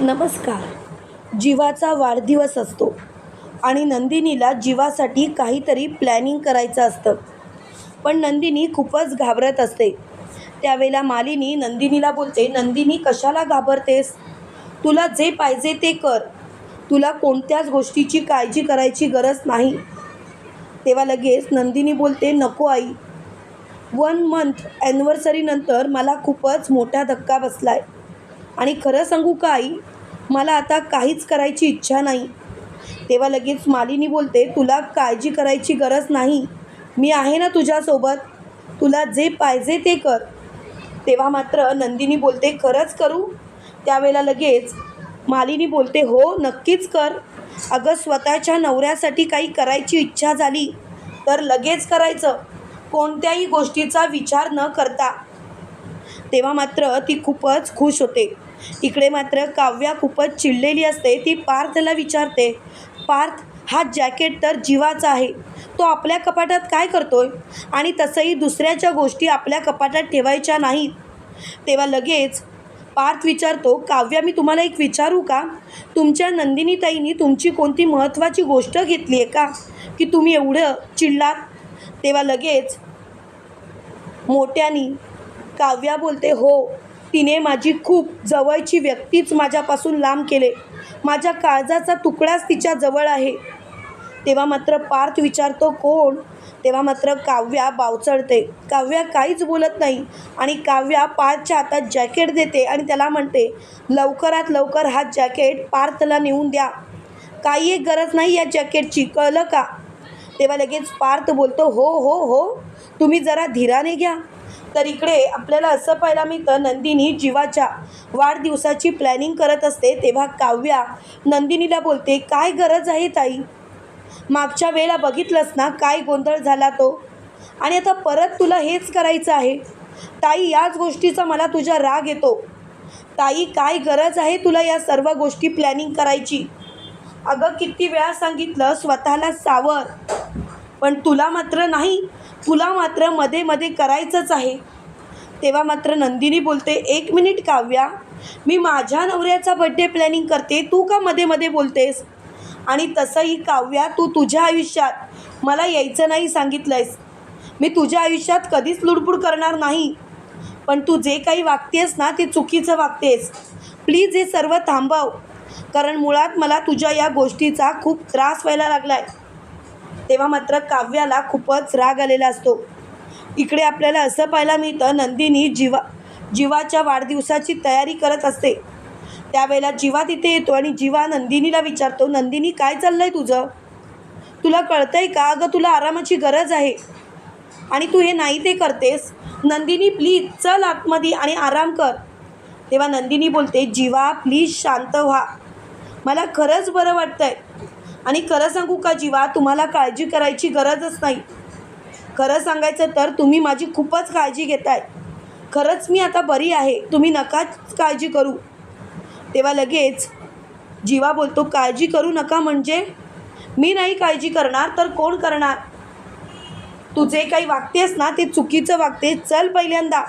नमस्कार. जीवाचा वाढदिवस असतो आणि नंदिनीला जीवासाठी काहीतरी प्लॅनिंग करायचं असतं. पण नंदिनी खूपच घाबरत असते. त्यावेळेला मालिनी नंदिनीला बोलते नंदिनी कशाला घाबरतेस? तुला जे पाहिजे ते कर. तुला कोणत्याच गोष्टीची काळजी करायची गरज नाही. तेव्हा लगेच नंदिनी बोलते नको आई. वन मंथ ॲनिव्हर्सरीनंतर मला खूपच मोठा धक्का बसला आहे आणि खरं सांगू का आई? मला आता काहीच करायची इच्छा नाही. तेव्हा लगेच मालिनी बोलते तुला काळजी करायची गरज नाही. मी आहे ना तुझ्यासोबत. तुला जे पाहिजे ते कर. तेव्हा मात्र नंदिनी बोलते खरंच करू? त्यावेळेला लगेच मालिनी बोलते हो नक्कीच कर. अगं स्वतःच्या नवऱ्यासाठी काही करायची इच्छा झाली तर लगेच करायचं. कोणत्याही गोष्टीचा विचार न करता. तेव्हा मात्र ती खूपच खुश होते. इकडे मात्र काव्या खूपच चिडलेली असते. ती पार्थला विचारते पार्थ हा जॅकेट तर जीवाचा आहे. तो आपल्या कपाटात काय करतोय? आणि तसंही दुसऱ्याच्या गोष्टी आपल्या कपाटात ठेवायच्या नाहीत. तेव्हा लगेच पार्थ विचारतो काव्या मी तुम्हाला एक विचारू का? तुमच्या नंदिनीताईंनी तुमची कोणती महत्त्वाची गोष्ट घेतली आहे का? की तुम्ही एवढं चिडलात? तेव्हा लगेच मोठ्यानी काव्या बोलते हो तिने माझी खूप जवळची व्यक्तीच माझ्यापासून लांब केले. माझ्या काळजाचा तुकडाच तिच्या जवळ आहे. तेव्हा मात्र पार्थ विचारतो कोण? तेव्हा मात्र काव्या बावचळते. काव्या काहीच बोलत नाही आणि काव्या पार्थच्या हातात जॅकेट देते आणि त्याला म्हणते लवकरात लवकर हा जॅकेट पार्थला नेऊन द्या. काही एक गरज नाही या जॅकेटची कळलं का? तेव्हा लगेच पार्थ बोलतो हो हो हो. तुम्ही जरा धीराने घ्या. तर इकडे आपल्याला असं पाहायला मिळतं नंदिनी जीवाच्या वाढदिवसाची प्लॅनिंग करत असते तेव्हा काव्या नंदिनीला बोलते काय गरज आहे ताई? मागच्या वेळेला बघितलंस ना काय गोंधळ झाला तो? आणि आता परत तुला हेच करायचं आहे? ताई याच गोष्टीचा मला तुझा राग येतो. ताई काय गरज आहे तुला या सर्व गोष्टी प्लॅनिंग करायची? अगं किती वेळा सांगितलं स्वतःला सावर. पण तुला मात्र नाही तुला मात्रमध्ये मध्ये करायचंच आहे. तेव्हा मात्र नंदिनी बोलते एक मिनिट काव्या मी माझ्या नवऱ्याचा बड्डे प्लॅनिंग करते तू का मध्ये मध्ये बोलतेस? आणि तसंही काव्या तू तुझ्या आयुष्यात मला यायचं नाही सांगितलंयस. मी तुझ्या आयुष्यात कधीच लुडबुड करणार नाही. पण तू जे काही वागतेस ना ते चुकीचं वागतेस. प्लीज हे सर्व थांबव कारण मुळात मला तुझ्या या गोष्टीचा खूप त्रास व्हायला लागला आहे तेव्हा मात्र काव्याला खूपच राग आलेला असतो. इकडे आपल्याला असं पाहायला मिळतं नंदिनी जीवा जीवाच्या वाढदिवसाची तयारी करत असते. त्यावेळेला जीवा तिथे येतो आणि जीवा नंदिनीला विचारतो नंदिनी काय चाललं आहे तुझं? तुला कळतंय का? अगं तुला आरामाची गरज आहे. आणि तू हे नाही ते करतेस? नंदिनी प्लीज चल आतमध्ये आणि आराम कर. तेव्हा नंदिनी बोलते जीवा प्लीज शांत व्हा. मला खरंच बरं वाटतं आहे आणि खरं सांगू का जीवा तुम्हाला काळजी करायची गरजच नाही. खरं सांगायचं तर तुम्ही माझी खूपच काळजी घेताय. खरंच मी आता बरी आहे तुम्ही नकाच काळजी करू. तेव्हा लगेच जीवा बोलतो काळजी करू नका म्हणजे? मी नाही काळजी करणार तर कोण करणार? तू जे काही वागतेस ना ते चुकीचं वागते चल पहिल्यांदा.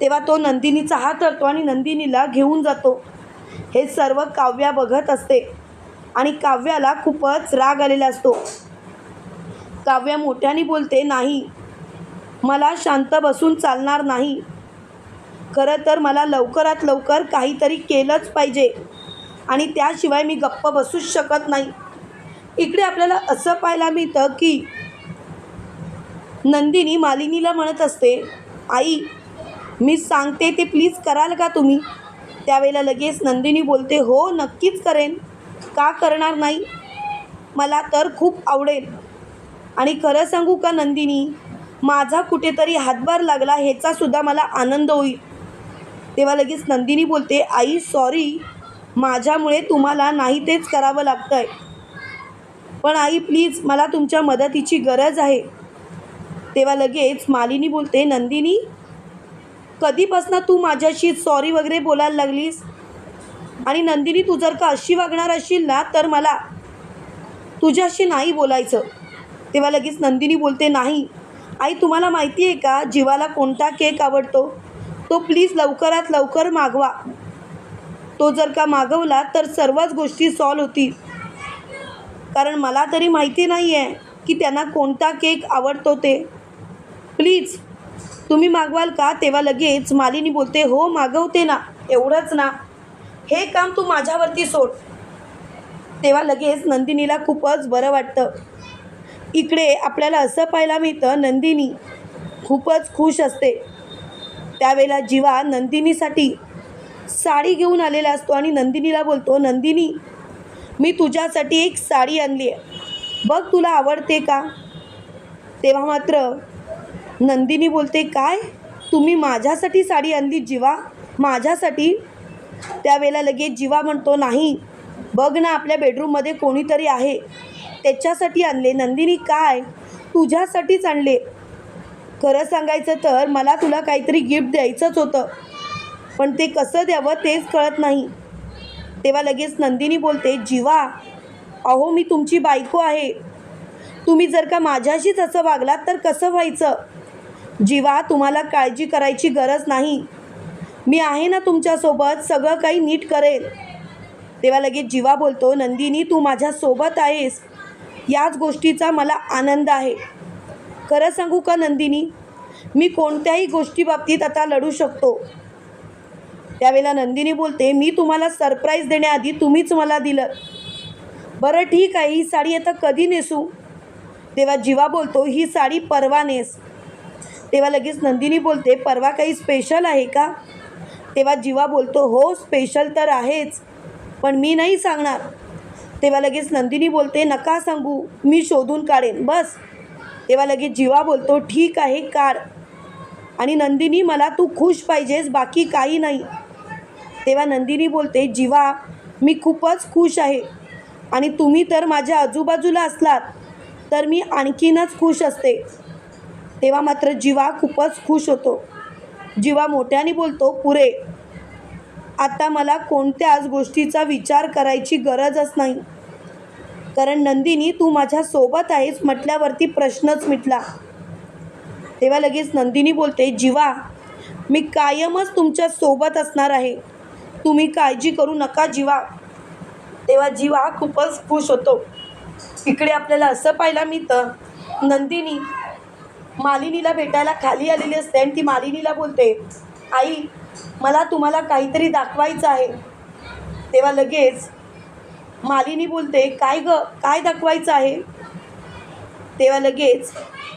तेव्हा तो नंदिनीचा हात धरतो आणि नंदिनीला घेऊन जातो. हे सर्व काव्या बघत असते. आणि काव्याला खूपच राग आलेला असतो. काव्या मोठ्याने बोलते नाही मला शांत बसून चालणार नाही. खरं तर मला लवकरात लवकर काहीतरी केलंच पाहिजे आणि त्याशिवाय मी गप्प बसूच शकत नाही. इकडे आपल्याला असं पाहायला मिळतं की नंदिनी मालिनीला म्हणत असते आई मी सांगते ते प्लीज कराल का तुम्ही? त्यावेळेला लगेच नंदिनी बोलते हो नक्कीच करेन. का करणार नाही? मला तर खूप आवडेल. आणि खरं सांगू का नंदिनी? माझा कुठेतरी हातभार लागला ह्याचासुद्धा मला आनंद होईल. तेव्हा लगेच नंदिनी बोलते आई सॉरी माझ्यामुळे तुम्हाला नाही तेच करावं लागतं आहे पण आई प्लीज मला तुमच्या मदतीची गरज आहे. तेव्हा लगेच मालिनी बोलते नंदिनी कधीपासनं तू माझ्याशी सॉरी वगैरे बोलायला लागलीस? आणि नंदिनी तू जर का अशी वागणार असशील ना तर मला तुझ्याशी नाही बोलायचं. तेव्हा लगेच नंदिनी बोलते नाही आई तुम्हाला माहिती आहे का जीवाला कोणता केक आवडतो? तो प्लीज लवकरात लवकर मागवा. तो जर का मागवला तर सर्वच गोष्टी सॉल्व होतील. कारण मला तरी माहिती नाही आहे की त्यांना कोणता केक आवडतो ते. प्लीज तुम्ही मागवाल का? तेव्हा लगेच मालिनी बोलते हो मागवते ना एवढंच ना. हे काम तू माझ्यावरती सोड. तेव्हा लगेच नंदिनीला खूपच बरं वाटतं. इकडे आपल्याला असं पाहायला मिळतं नंदिनी खूपच खुश असते. त्यावेळेला जीवा नंदिनीसाठी साडी घेऊन आलेला असतो आणि नंदिनीला बोलतो नंदिनी मी तुझ्यासाठी एक साडी आणली आहे. बघ तुला आवडते का? तेव्हा मात्र नंदिनी बोलते काय? तुम्ही माझ्यासाठी साडी आणली जीवा? माझ्यासाठी त्यावेळेला लगेच जीवा म्हणतो नाही बघ ना आपल्या बेडरूममध्ये कोणीतरी आहे. त्याच्यासाठी आणले. नंदिनी काय? तुझ्यासाठीच आणले. खरं सांगायचं तर मला तुला काहीतरी गिफ्ट द्यायचंच होतं. पण ते कसं द्यावं तेच कळत नाही. तेव्हा लगेच नंदिनी बोलते जीवा अहो मी तुमची बायको आहे. तुम्ही जर का माझ्याशीच असं वागलात तर कसं व्हायचं? जीवा तुम्हाला काळजी करायची गरज नाही. मी आहे ना तुमच्यासोबत सगळं काही नीट करेल. तेव्हा लगेच जीवा बोलतो नंदिनी तू माझ्यासोबत आहेस. याच गोष्टीचा मला आनंद आहे. खरं सांगू का नंदिनी? मी कोणत्याही गोष्टीबाबतीत आता लढू शकतो. त्यावेळेला नंदिनी बोलते मी तुम्हाला सरप्राईज देण्याआधी तुम्हीच मला दिलं. बरं ठीक आहे ही साडी आता कधी नेसू? तेव्हा जीवा बोलतो ही साडी परवा नेस. तेव्हा लगेच नंदिनी बोलते परवा काही स्पेशल आहे का? तेव्हा जीवा बोलतो हो स्पेशल तर आहेच पण मी नाही सांगणार. तेव्हा लगेच नंदिनी बोलते नका सांगू मी शोधून काढेन बस. तेव्हा लगेच जीवा बोलतो ठीक आहे काढ. आणि नंदिनी मला तू खुश पाहिजेस बाकी काही नाही. तेव्हा नंदिनी बोलते जीवा मी खूपच खुश आहे आणि तुम्ही तर माझ्या आजूबाजूला असलात तर मी आणखीनच खुश असते. तेव्हा मात्र जीवा खूपच खुश होतो. जीवा मोठ्याने बोलतो पुरे आता मला कोणत्याच गोष्टीचा विचार करायची गरजच नाही. कारण नंदिनी तू माझ्यासोबत आहेस म्हटल्यावरती प्रश्नच मिटला. तेव्हा लगेच नंदिनी बोलते जीवा मी कायमच तुमच्यासोबत असणार आहे. तुम्ही काळजी करू नका जीवा. तेव्हा जीवा खूपच खुश होतो. इकडे आपल्याला असं पाहायला मिळतं नंदिनी मालिनीला भेटायला खाली आलेली असते आणि ती मालिनीला बोलते आई मला तुम्हाला काहीतरी दाखवायचं आहे. तेव्हा लगेच मालिनी बोलते काय ग? काय दाखवायचं आहे? तेव्हा लगेच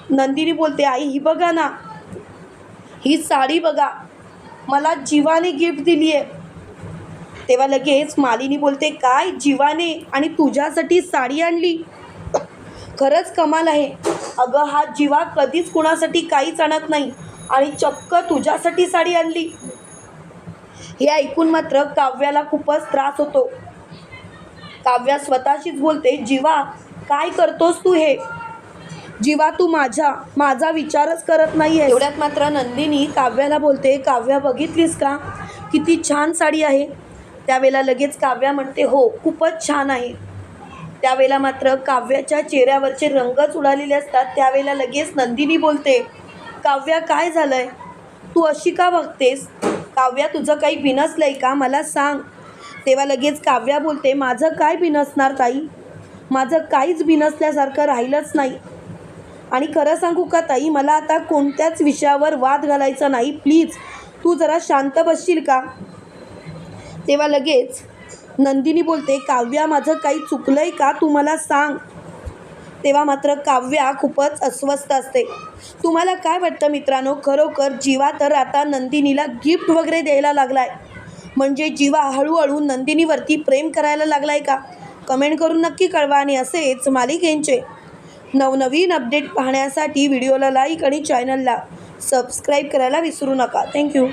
नंदिनी बोलते आई ही बघा ना ही साडी बघा मला जीवाने गिफ्ट दिली आहे तेव्हा लगेच मालिनी बोलते काय जीवाने आणि तुझ्यासाठी साडी आणली? खरंच कमाल आहे. अगं हा जीवा कधीच कुणासाठी काहीच आणत नाही आणि चक्क तुझ्यासाठी साडी आणली. हे ऐकून मात्र काव्याला खूपच त्रास होतो. काव्या स्वतःशीच बोलते जीवा काय करतोस तू हे? जीवा तू माझ्या माझा विचारच करत नाही आहे एवढ्यात मात्र नंदिनी काव्याला बोलते काव्या बघितलीस का? किती छान साडी आहे. त्यावेळेला लगेच काव्या म्हणते हो खूपच छान आहे. त्यावेळेला मात्र काव्याच्या चेहऱ्यावरचे रंगच उडालेले असतात. त्यावेळेला लगेच नंदिनी बोलते काव्या काय झालं आहे तू अशी का बघतेस? काव्या तुझं काही बिनसलं आहे का? मला सांग. तेव्हा लगेच काव्या बोलते माझं काय बिनसणार ताई? माझं काहीच बिनसल्यासारखं राहिलंच नाही. आणि खरं सांगू का ताई मला आता कोणत्याच विषयावर वाद घालायचा नाही. प्लीज तू जरा शांत बसशील का? तेव्हा लगेच नंदिनी बोलते काव्या माझं काही चुकलं आहे का? तू मला सांग. तेव्हा मात्र काव्या खूपच अस्वस्थ असते. तुम्हाला काय वाटतं मित्रांनो? खरोखर जीवा तर आता नंदिनीला गिफ्ट वगैरे द्यायला लागला आहे म्हणजे जीवा हळूहळू नंदिनीवरती प्रेम करायला लागला आहे का? कमेंट करून नक्की कळवा आणि असेच मालिकेंचे नवनवीन अपडेट पाहण्यासाठी व्हिडिओला लाईक आणि चॅनलला सबस्क्राईब करायला विसरू नका. थँक्यू